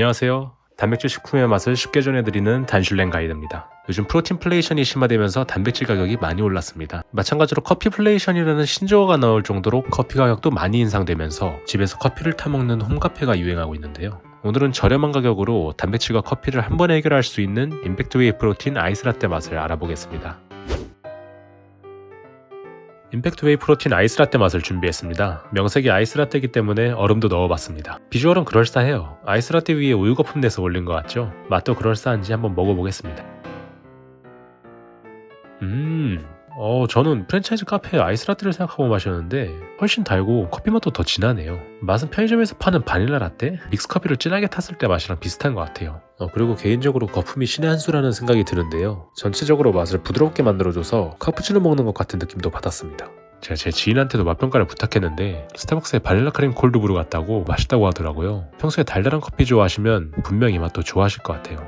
안녕하세요. 단백질 식품의 맛을 쉽게 전해드리는 단슐랭 가이드입니다. 요즘 프로틴 플레이션이 심화되면서 단백질 가격이 많이 올랐습니다. 마찬가지로 커피 플레이션이라는 신조어가 나올 정도로 커피 가격도 많이 인상되면서 집에서 커피를 타먹는 홈카페가 유행하고 있는데요. 오늘은 저렴한 가격으로 단백질과 커피를 한 번에 해결할 수 있는 임팩트웨이 프로틴 아이스라떼 맛을 알아보겠습니다. 임팩트 웨이 프로틴 아이스라떼 맛을 준비했습니다. 명색이 아이스라떼이기 때문에 얼음도 넣어봤습니다. 비주얼은 그럴싸해요. 아이스라떼 위에 우유 거품 내서 올린 것 같죠? 맛도 그럴싸한지 한번 먹어보겠습니다. 음, 어, 저는 프랜차이즈 카페에 아이스라떼를 생각하고 마셨는데 훨씬 달고 커피 맛도 더 진하네요. 맛은 편의점에서 파는 바닐라 라떼? 믹스커피를 진하게 탔을 때 맛이랑 비슷한 것 같아요. 어, 그리고 개인적으로 거품이 신의 한 수라는 생각이 드는데요. 전체적으로 맛을 부드럽게 만들어줘서 카푸치노 먹는 것 같은 느낌도 받았습니다. 제가 제 지인한테도 맛평가를 부탁했는데 스타벅스의 바닐라 크림 콜드브루 같다고 맛있다고 하더라고요. 평소에 달달한 커피 좋아하시면 분명히 맛도 좋아하실 것 같아요.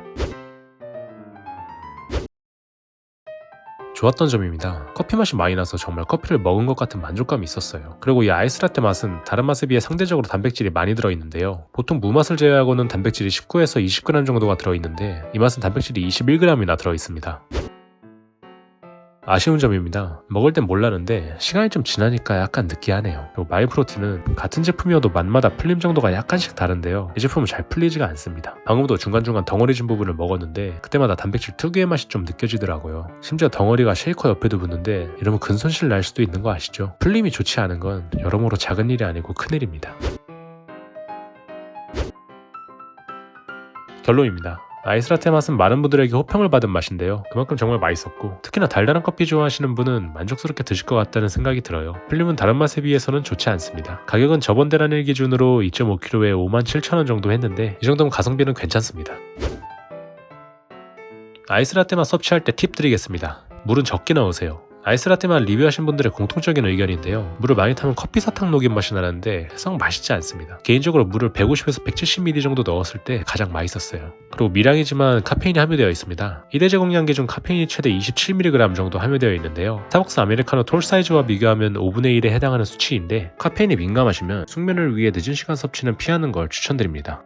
좋았던 점입니다. 커피 맛이 많이 나서 정말 커피를 먹은 것 같은 만족감이 있었어요. 그리고 이 아이스라떼 맛은 다른 맛에 비해 상대적으로 단백질이 많이 들어있는데요. 보통 무맛을 제외하고는 단백질이 19에서 20g 정도가 들어있는데 이 맛은 단백질이 21g이나 들어있습니다. 아쉬운 점입니다. 먹을 땐 몰랐는데 시간이 좀 지나니까 약간 느끼하네요. 그리고 마이프로틴은 같은 제품이어도 맛마다 풀림 정도가 약간씩 다른데요. 이 제품은 잘 풀리지가 않습니다. 방금도 중간중간 덩어리 진 부분을 먹었는데 그때마다 단백질 특유의 맛이 좀 느껴지더라고요. 심지어 덩어리가 쉐이커 옆에도 붙는데 이러면 근손실 날 수도 있는 거 아시죠? 풀림이 좋지 않은 건 여러모로 작은 일이 아니고 큰일입니다. 결론입니다. 아이스라떼 맛은 많은 분들에게 호평을 받은 맛인데요. 그만큼 정말 맛있었고 특히나 달달한 커피 좋아하시는 분은 만족스럽게 드실 것 같다는 생각이 들어요. 필름은 다른 맛에 비해서는 좋지 않습니다. 가격은 저번 대란일 기준으로 2.5kg에 57,000원 정도 했는데 이 정도면 가성비는 괜찮습니다. 아이스라떼 맛 섭취할 때 팁 드리겠습니다. 물은 적게 넣으세요. 아이스라떼만 리뷰하신 분들의 공통적인 의견인데요. 물을 많이 타면 커피 사탕 녹인 맛이 나는데 썩 맛있지 않습니다. 개인적으로 물을 150에서 170ml 정도 넣었을 때 가장 맛있었어요. 그리고 미량이지만 카페인이 함유되어 있습니다. 1회 제공량 기준 카페인이 최대 27mg 정도 함유되어 있는데요. 스타벅스 아메리카노 톨 사이즈와 비교하면 5분의 1에 해당하는 수치인데 카페인이 민감하시면 숙면을 위해 늦은 시간 섭취는 피하는 걸 추천드립니다.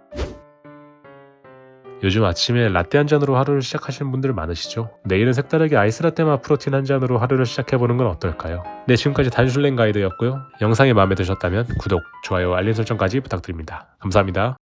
요즘 아침에 라떼 한 잔으로 하루를 시작하시는 분들 많으시죠? 내일은 색다르게 아이스라떼맛 프로틴 한 잔으로 하루를 시작해보는 건 어떨까요? 네, 지금까지 단슐랭 가이드였고요. 영상이 마음에 드셨다면 구독, 좋아요, 알림 설정까지 부탁드립니다. 감사합니다.